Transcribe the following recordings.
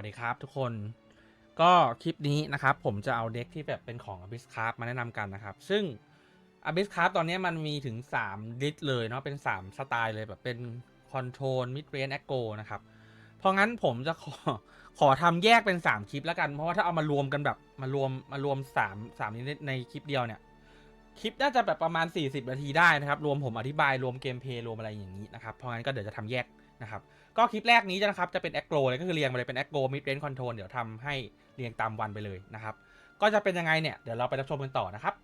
วัสดีครับทุกคน ก็คลิปนี้นะครับ ผมจะเอาเด็กที่แบบเป็นของ Abyss Craft มาแนะนำกันนะครับ ซึ่ง Abyss Craft ตอนนี้มันมีถึง3ดิสเลยเนาะเป็น 3 สไตล์เลยแบบเป็น Control Mid Range Echo นะครับ เพราะงั้นผมจะขอขอทำแยกเป็น 3 คลิปแล้วกัน เพราะว่าถ้าเอามารวมกันแบบมารวมมารวม 3 3นี้ในในคลิปเดียวเนี่ยคลิปน่าจะแบบประมาณ 40 นาทีได้นะครับ รวมผมอธิบายรวมเกมเพลย์รวมอะไรอย่างนี้นะครับ เพราะงั้นก็เดี๋ยวจะทำแยก นะครับก็คลิปแรกนี้จะนะครับจะเป็นแอคโกลเลยก็คือเรียงมาเลยเป็นแอคโกลมิดเรนคอนโทรลเดี๋ยวทำให้เรียงตามวันไปเลยนะครับก็จะเป็นยังไงเนี่ยเดี๋ยวเราไปรับชมกันต่อนะครับ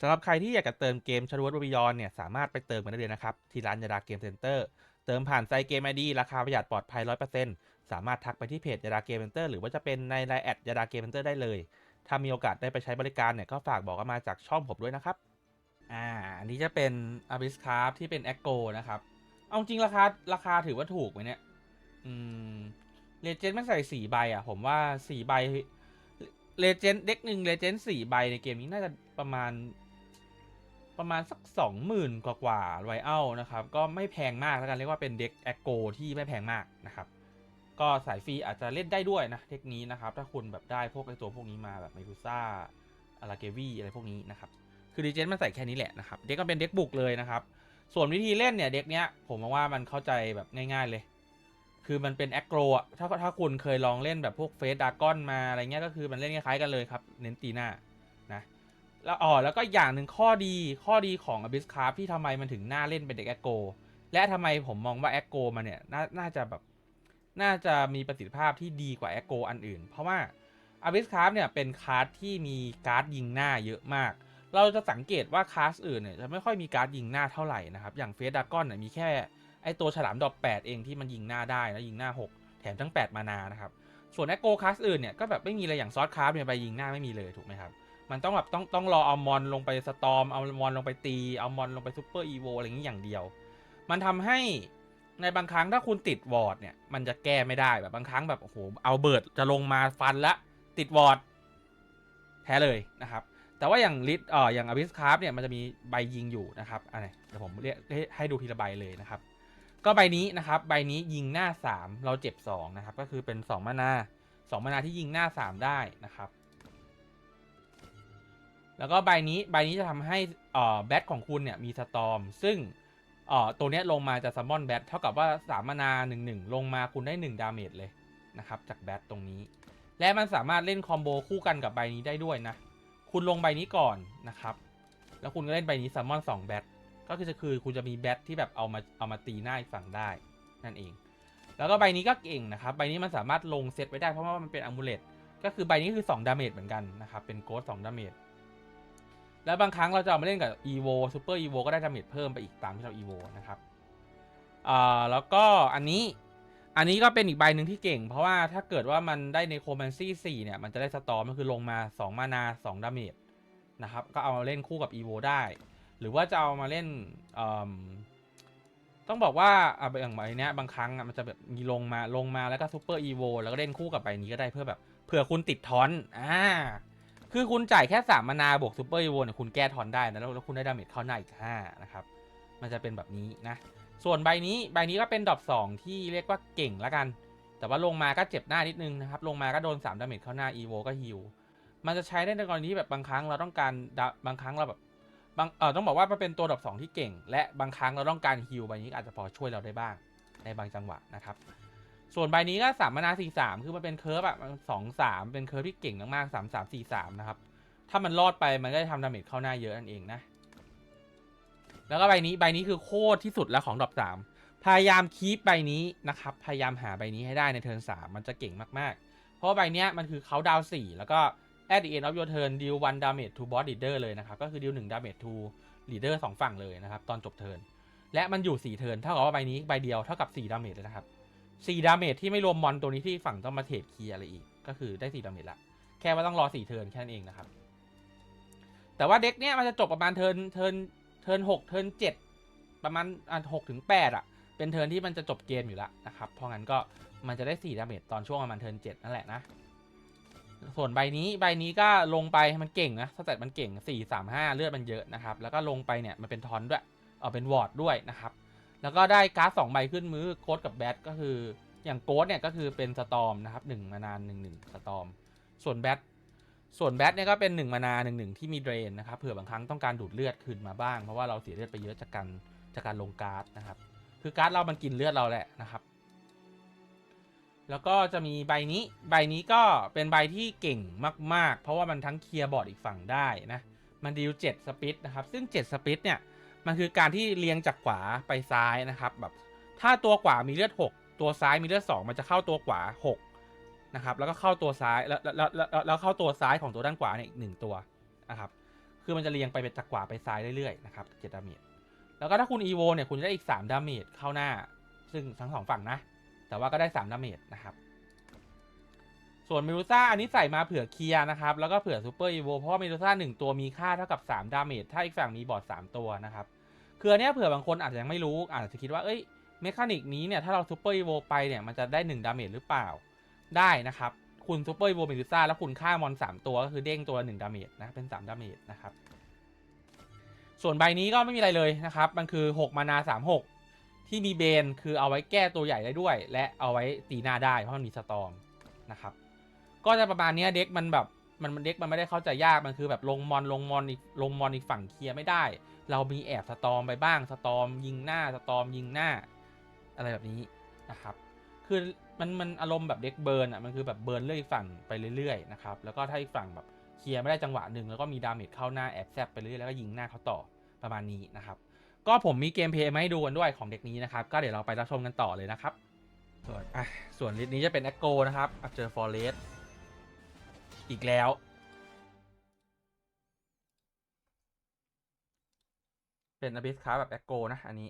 สำหรับใครที่อยากจะเติมเกมชาร์วตบบิยอนเนี่ยสามารถไปเติมกันได้เลยนะครับที่ร้านยาดาเกมเซ็นเตอร์เติมผ่านไซเกมไอดีราคาประหยัดปลอดภัย 100%สามารถทักไปที่เพจยาดาเกมเซ็นเตอร์หรือว่าจะเป็นในไลน์แอดยาดาเกมเซ็นเตอร์ได้เลย ถ้ามีโอกาสได้ไปใช้บริการเนี่ยก็ฝากบอกกันมาจากช่องผมด้วยนะครับอ่าอันนี้จะเป็น Abyss Craft ที่เป็นแอคโกนะครับ เอาจริงราคาราคาถือว่าถูกไหมเนี่ย อืมเลเจนด์มันใส่สี่ใบอะ ผมว่าสี่ใบเลเจนด์เด็กหนึ่งเลเจนด์สี่ใบในเกมนี้น่าจะประมาณ ประมาณสักสองหมื่นกว่ากว่าไวเอานะครับ ก็ไม่แพงมากแล้วกันเรียกว่าเป็นเด็กแอคโกที่ไม่แพงมากนะครับ ก็สายฟรีอาจจะเล่นได้ด้วยนะเทคนี้นะครับ ถ้าคุณแบบได้พวกไอตัวพวกนี้มาแบบไมดูซ่าอาราเกวีอะไรพวกนี้นะครับ คือดีเจนมันใส่แค่นี้แหละนะครับ เด็กก็เป็นเด็กบุกเลยนะครับ ส่วนวิธีเล่นเนี่ยเด็กเนี้ยผมมองว่ามันเข้าใจแบบง่าย ๆเลย คือมันเป็นแอคโกรอะถ้าถ้าคุณเคยลองเล่นแบบพวกเฟสดากอนมาอะไรเงี้ยก็คือมันเล่นคล้ายๆกันเลยครับ เน้นตีหน้านะแล้วอ๋อแล้วก็อย่างหนึ่งข้อดีข้อดีของ Abyss Craft ที่ทำไมมันถึงน่าเล่นเป็นเด็กแอคโกรและทำไมผมมองว่าแอคโกรมาเนี่ยน,น่าจะแบบน่าจะมีประสิทธิภาพที่ดีกว่าแอคโกอันอื่น เพราะว่า Abyss Craft เนี่ยเป็นคาร์ดที่มีการ์ดยิงหน้าเยอะมาก เราจะสังเกตว่าคลาสอื่นเนี่ยจะไม่ค่อยมีการ์ดยิงหน้าเท่าไหร่นะครับ อย่างเฟสดากอนเนี่ยมีแค่ไอตัวฉลามดอก8 เองที่มันยิงหน้าได้แล้วยิงหน้า 6 แถมทั้ง 8 มานานะครับ ส่วนแอคโกคลาสอื่นเนี่ยก็แบบไม่มีอะไรอย่างซอสคราฟเนี่ยไปยิงหน้าไม่มีเลยถูกไหมครับมันต้องแบบต้องต้องรอเอามอนลงไปสตอมเอามอนลงไปตีเอามอนลงไปซูเปอร์อีโวอะไรอย่างนี้อย่างเดียว มันทำให้ในบางครั้งถ้าคุณติดวอร์ดเนี่ยมันจะแก้ไม่ได้แบบบางครั้งแบบโอ้โหเอาเบิร์ดจะลงมาฟันละติดวอร์ดแพ้เลยนะครับ แต่ว่าอย่างลิทเอ่ออย่างอ b ิสคาร์เนี่ยมันจะมีใบยิงอยู่นะครับอันไหนเดี๋ยวผมเรียกให้ให้ดูทีละใบเลยนะครับ ก็ใบนี้นะครับใบนี้ยิงหน้า 3 เราเจ็บ2นะครับก็คือเป็น2มานา2มานาที่ยิงหน้า 3 ได้นะครับ แล้วก็ใบนี้ใบนี้จะทำให้เอ่อแบทของคุณเนี่ยมีสตอมซึ่งเอ่อตัวเนี้ยลงมาจะซัมมอนแบทเท่ากับว่า3มานา1 1 ลงมาคุณได้ 1 ดาเมจเลยนะครับจากแบทตรงนี้ และมันสามารถเล่นคอมโบคู่กันกับใบนี้ได้ด้วยนะ คุณลงใบนี้ก่อนนะครับ แล้วคุณก็เล่นใบนี้ซัมมอนสองแบทก็คือจะคือคุณจะมีแบทที่แบบเอามาเอามาตีหน้าอีกฝั่งได้นั่นเอง แล้วก็ใบนี้ก็เก่งนะครับ ใบนี้มันสามารถลงเซตไว้ได้เพราะว่ามันเป็นอะมูเลตก็คือใบนี้คือ2ดาเมจเหมือนกันนะครับ เป็นโกดสองดาเมจแล้วบางครั้งเราจะเอามาเล่นกับ EVO Super EVO ก็ได้ดาเมจเพิ่มไปอีกตามที่เรา EVO นะครับอ่าแล้วก็อันนี้ อันนี้ก็เป็นอีกใบหนึ่งที่เก่ง เพราะว่าถ้าเกิดว่ามันได้ในโคแมนซี่4เนี่ย มันจะได้สตอร์มก็คือลงมา 2 มานา2ดาเมจนะครับ ก็เอามาเล่นคู่กับ EVO ได้ หรือว่าจะเอามาเล่นต้องบอกว่าอะอย่างใบเนี้ยบางครั้งมันจะแบบมีลงมาลงมาแล้วก็ซูเปอร์อีโวแล้วก็เล่นคู่กับใบนี้ก็ได้เพื่อแบบเผื่อคุณติดทอนอ่าคือคุณจ่ายแค่3มานาบวกซูเปอร์อีโวเนี่ยคุณแก้ทอนได้นะแล้วแล้วคุณได้ดาเมจเข้าหน้าอีก5นะครับมันจะเป็นแบบนี้นะ ส่วนใบนี้ใบนี้ก็เป็นดอป2ที่เรียกว่าเก่งล้วกัน แต่ว่าลงมาก็เจ็บหน้านิดนึงนะครับ ลงมาก็โดน3ดาเมจเข้าหน้า EVO ก็ฮิลมันจะใช้ได้ในกรณีที่แบบบางครั้งเราต้องการบางครั้งเราแบบบางเออต้องบอกว่ามันเป็นตัวดอป2ที่เก่ง และบางครั้งเราต้องการฮิลใบนี้อาจจะพอช่วยเราได้บ้างในบางจังหวะนะครับ ส่วนใบนี้ก็สามนาสี่สามคือมันเป็นเคิร์ฟอะสองสามเป็นเคิร์ฟที่เก่งมากๆสามสามสี่สามนะครับถ้ามันรอดไปมันก็จะทำดาเมจเข้าหน้าเยอะนั่นเองนะ แล้วก็ใบนี้ใบนี้คือโคตรที่สุดแล้วของดรอปสามพยายามคีปใบนี้นะครับ พยายามหาใบนี้ให้ได้ในเทิร์นสามมันจะเก่งมากๆ เพราะใบนี้มันคือเขาดาวสี่แล้วก็ at the end of your turn deal one damage to boss leader เลยนะครับ ก็คือ deal 1 damage to leader สองฝั่งเลยนะครับ ตอนจบเทิร์นและมันอยู่4เทิร์นเท่ากับว่าใบนี้ใบเดียวเท่ากับ4 damage เลยนะครับ4 damage ที่ไม่รวมมอนตัวนี้ที่ฝั่งต้องมาเทรดเคลีย์อะไรอีก ก็คือได้4 damage ละแค่ว่าต้องรอ4เทิร์นแค่นั้นเองนะครับแต่ว่าเด็กเนี้ยมันจะจบประมาณเทิร์นเทิร์น ทิร์นหกเทิร์นเจ็ดประมาณอะหกถึงแปดอะ เป็นเทิร์นที่มันจะจบเกมอยู่แล้วนะครับ เพราะงั้นก็มันจะได้4ดาเมจตอนช่วงประมาณเทิร์นเจ็ดนั่นแหละนะส่วนใบนี้ใบนี้ก็ลงไปมันเก่งนะสเตตมันเก่ง 4 3 5 เลือดมันเยอะนะครับ แล้วก็ลงไปเนี่ยมันเป็นทอนด้วยเออเป็นวอร์ดด้วยนะครับ แล้วก็ได้การ์ดสองใบขึ้นมือโค้ดกับแบทก็คืออย่างโกดเนี่ยก็คือเป็นสตอมนะครับหนึ่งมานานหนึ่งหนึ่งสตอมส่วนแบท ส่วนแบทเนี่ยก็เป็นหนึ่งมานาหนึ่งหนึ่งที่มีเดรนนะครับเผื่อบางครั้งต้องการดูดเลือดคืนมาบ้าง เพราะว่าเราเสียเลือดไปเยอะจากการจากการลงการ์ดนะครับ คือการ์ดเรามันกินเลือดเราแหละนะครับ แล้วก็จะมีใบนี้ใบนี้ก็เป็นใบที่เก่งมาก ๆ เพราะว่ามันทั้งเคลียร์บอร์ดอีกฝั่งได้นะมันดีลเจ็ดสปิดนะครับซึ่ง7สปิดเนี่ยมันคือการที่เรียงจากขวาไปซ้ายนะครับแบบถ้าตัวขวามีเลือด 6 ตัวซ้ายมีเลือด2มันจะเข้าตัวขวา 6 นะครับแล้วก็เข้าตัวซ้ายแล้วแล้วแล้วแล้วเข้าตัวซ้ายของตัวด้านขวาเนี่ยอีกหนึ่งตัวนะครับคือมันจะเรียงไปเป็นจากขวาไปซ้ายเรื่อยๆนะครับเจ็ดดาเมจแล้วก็ถ้าคุณอีโวเนี่ยคุณจะได้อีก3ดาเมจเข้าหน้า ซึ่งทั้งสองฝั่งนะ แต่ว่าก็ได้3ดาเมจนะครับส่วนเมดูซ่าอันนี้ใส่มาเผื่อเคลียนะครับ แล้วก็เผื่อซูเปอร์อีโวเพราะเมดูซ่าหนึ่งตัวมีค่าเท่ากับ3ดาเมจถ้าอีกฝั่งมีบอร์ด3ตัวนะครับคืออันนี้เผื่อบางคนอาจจะยังไม่รู้อาจจะคิดว่าเอ้ยเมคานิกนี้เนี่ยถ้าเราซูเปอร์อีโวไปเนี่ยมันจะได้1ดาเมจหรือเปล่า ได้นะครับ คุณซูเปอร์โวเมดูซ่าแล้วคุณฆ่ามอน 3 ตัวก็คือเด้งตัว1ดาเมจนะ เป็น3ดาเมจนะครับ ส่วนใบนี้ก็ไม่มีอะไรเลยนะครับ มันคือ 6 มานา 36 ที่มีเบนคือเอาไว้แก้ตัวใหญ่ได้ด้วย และเอาไว้ตีหน้าได้เพราะมันมีสตอมนะครับ ก็จะประมาณนี้เด็กมันแบบมันมันเด็กมันไม่ได้เข้าใจยากมันคือแบบลงมอนลงมอนอีกลงมอนอีกฝั่งเคลียร์ไม่ได้ เรามีแอบสตอมไปบ้างสตอมยิงหน้าสตอมยิงหน้า อะไรแบบนี้นะครับ คือ มันมันอารมณ์แบบเด็กเบิร์นอะมันคือแบบเบิร์นเรื่อยฝั่งไปเรื่อยๆนะครับแล้วก็ถ้าอีกฝั่งแบบเคลียร์ไม่ได้จังหวะหนึ่งแล้วก็มีดาเมจเข้าหน้าแอบแซบไปเรื่อยแล้วก็ยิงหน้าเขาต่อประมาณนี้นะครับก็ผมมีเกมเพลย์มาให้ดูกันด้วยของเด็กนี้นะครับก็เดี๋ยวเราไปรับชมกันต่อเลยนะครับส่วนอะส่วนลิสต์นี้จะเป็นแอคโกนะครับอัเจอฟอร์เรสอีกแล้วเป็นอ b ิสคาแบบแอคโกนะอันนี้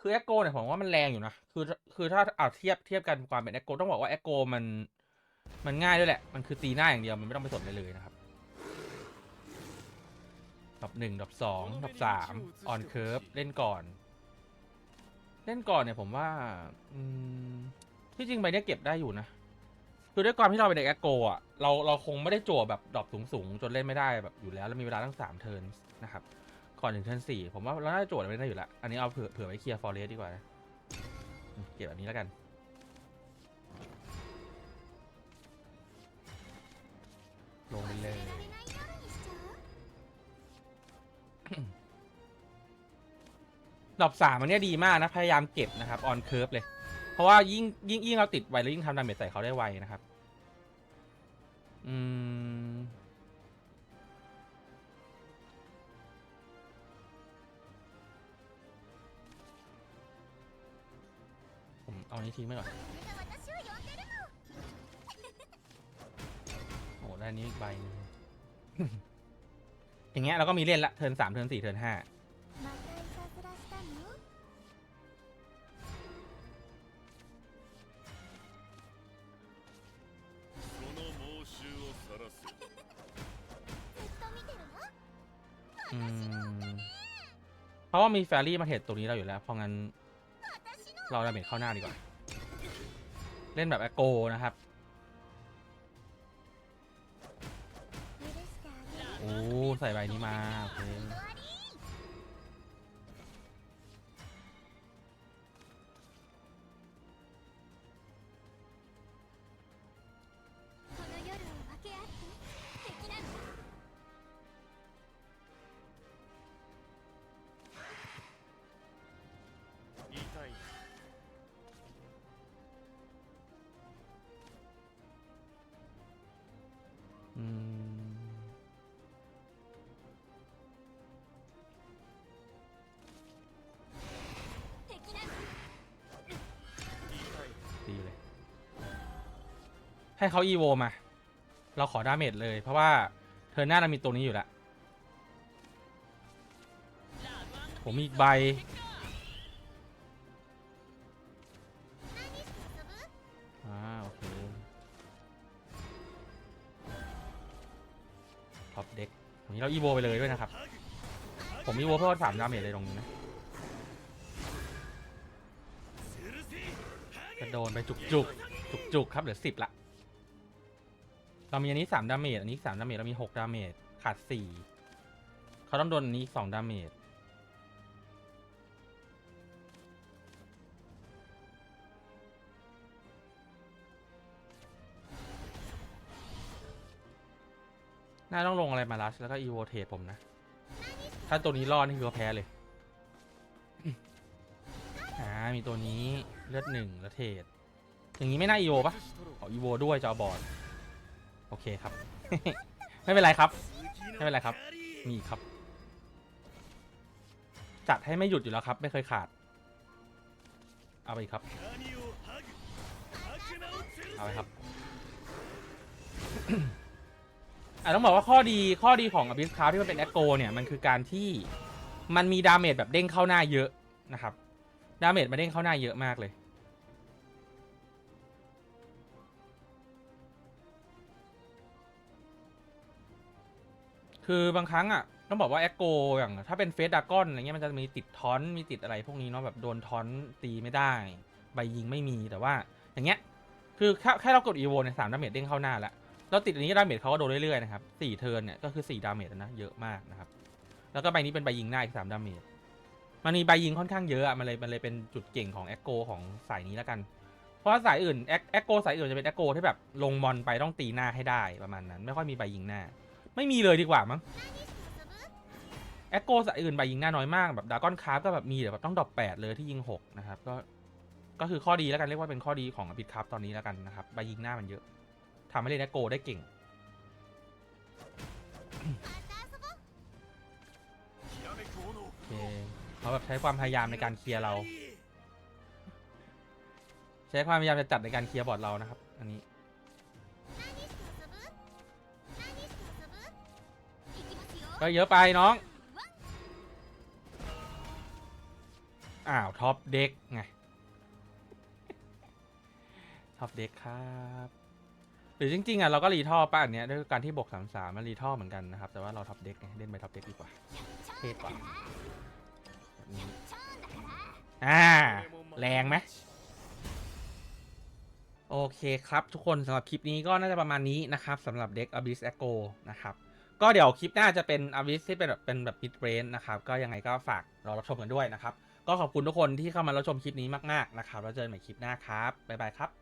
คือแอคโกเนี่ยผมว่ามันแรงอยู่นะ คือคือถ้าเอาเทียบเทียบกันความเป็นแอคโกต้องบอกว่าแอคโกมันมันง่ายด้วยแหละ มันคือตีหน้าอย่างเดียวมันไม่ต้องไปสนอะไรเลยนะครับดอบหนึ่งดอบสองดอบสามออนเคิร์ฟเล่นก่อน เล่นก่อนเนี่ยผมว่าอืมที่จริงใบเนี้ยเก็บได้อยู่นะ คือด้วยความที่เราเป็นเด็กแอคโกอะเราเราคงไม่ได้จั่วแบบดรอปสูงๆ จนเล่นไม่ได้แบบอยู่แล้ว แล้วมีเวลาตั้งสามเทิร์นนะครับ ก่อนถึงเทิร์นสี่ผมว่าเราน่าจะจั่วไม่ได้อยู่ล้วอันนี้เอาเผื่อเผื่อไว้เคลียร์ฟอร์เรสดีกว่านะเก็บแบบนี้แล้วกัน ลงไปเลยดอกสามอันเนี้ยดีมากนะ พยายามเก็บนะครับออนเคิร์ฟเลย เพราะว่ายิ่งยิ่งยิ่งเราติดไวแล้วยิ่งทำดาเมจใส่เขาได้ไวนะครับ อืม อาอันนี้ทิ้งไปก่อน โอ้ได้อันนี้อีกใบหนึง อย่างเงี้ยเราก็มีเล่นละ เทิร์นสามเทิร์นสี่เทิร์นห้า その猛襲を晒す อืม เพราะว่ามีแฟรี่มาเทรดตัวนี้เราอยู่แล้ว เพราะงั้น เราดาเมจเข้าหน้าดีกว่า เล่นแบบแอคโกนะครับ โอ้ ใส่ใบนี้มาโอเค อืม痛いดีเลย ให้เขาอีโวมา เราขอดาเมจเลย เพราะว่าเธอหน้าเรามีตัวนี้อยู่แล้ว ผมมีอีกใบ อีโวไปเลยด้วยนะครับ ผมอีโวเพื่อสามดาเมจเลยตรงนี้นะจะโดนไปจุกจุกจุกจุกครับเหลือสิบละ เรามีอันนี้สามดาเมจอันนี้สามดาเมจเรามีหกดาเมจขาดสี่เขาต้องโดนอันนี้สองดาเมจ น่าต้องลงอะไรมาลัสแล้วก็อีโวเทสผมนะ ถ้าตัวนี้รอดนี่คือว่าแพ้เลย อ่า มีตัวนี้เลือดหนึ่งแล้วเทสอย่างนี้ไม่น่าอีโวปะขออีโวด้วยจะเอาบอลโอเคครับ ไม่เป็นไรครับ ไม่เป็นไรครับ มีครับ จัดให้ไม่หยุดอยู่แล้วครับ ไม่เคยขาด เอาไปครับ เอาไปครับ อะต้องบอกว่าข้อดีข้อดีของอ b ิสคาที่มันเป็นแอคโกเนี่ยมันคือการที่มันมีดาเมจแบบเด้งเข้าหน้าเยอะนะครับดาเมจมาเด้งเข้าหน้าเยอะมากเลยคือบางครั้งอะต้องบอกว่าแอคโกอย่างถ้าเป็นเฟสดากอนอะไรเงี้ยมันจะมีติดทอนมีติดอะไรพวกนี้เนาะแบบโดนทอนตีไม่ได้ ใบยิงไม่มีแต่ว่าอย่างเงี้ยคือแค่แค่เรากดอีโวเนี่ยสามดาเมจเด้งเข้าหน้าแล้ว แล้วติดอันนี้ดาเมจเขาก็โดนเรื่อยๆนะครับสี่เทิร์นเนี่ยก็คือสี่ดาเมจนะเยอะมากนะครับ แล้วก็ใบนี้เป็นใบยิงหน้าอีกสามดาเมจมันมีใบยิงค่อนข้างเยอะอะมันเลยมันเลยเป็นจุดเก่งของแอคโกของสายนี้แล้วกัน เพราะสายอื่นแอคแอคโกสายอื่นจะเป็นแอคโกที่แบบลงมอนไปต้องตีหน้าให้ได้ประมาณนั้น ไม่ค่อยมีใบยิงหน้า ไม่มีเลยดีกว่ามั้งแอคโกสายอื่นใบยิงหน้าน้อยมากแบบดากอนคาร์ก็แบบมีแต่แบบต้องดรอปแปดเลยที่ยิงหกนะครับก็ก็คือข้อดีแล้วกันเรียกว่าเป็นข้อดีของอภิคัพตอนนี้แล้วกันนะครับใบยิงหน้ามันเยอะ ทำให้เล่นแอโกได้เก่ง โอเคเขาแบบใช้ความพยายามในการเคลียร์เรา ใช้ความพยายามจะจัดในการเคลียร์บอร์ดเรานะครับ อันนี้ก็เยอะไปน้อง อ้าว ท็อปเด็กไง ท็อปเด็กครับ หรือจริงๆอะเราก็รีท่อป้าอันเนี้ยด้วยการที่บวกสามสามมันรีท่อเหมือนกันนะครับ แต่ว่าเราท็อปเด็กไงเล่นไปท็อปเด็กดีกว่าเท่กว่าแบบนี้อ่าแรงไหมโอเคครับทุกคนสำหรับคลิปนี้ก็น่าจะประมาณนี้นะครับสำหรับเด็ก Abyss Echo นะครับก็เดี๋ยวคลิปหน้าจะเป็น Abyss ที่เป็นแบบเป็นแบบ mid range นะครับก็ยังไงก็ฝากรอรับชมกันด้วยนะครับก็ขอบคุณทุกคนที่เข้ามารับชมคลิปนี้มากๆนะครับแล้วเจอกันใหม่คลิปหน้าครับบ๊ายบายครับ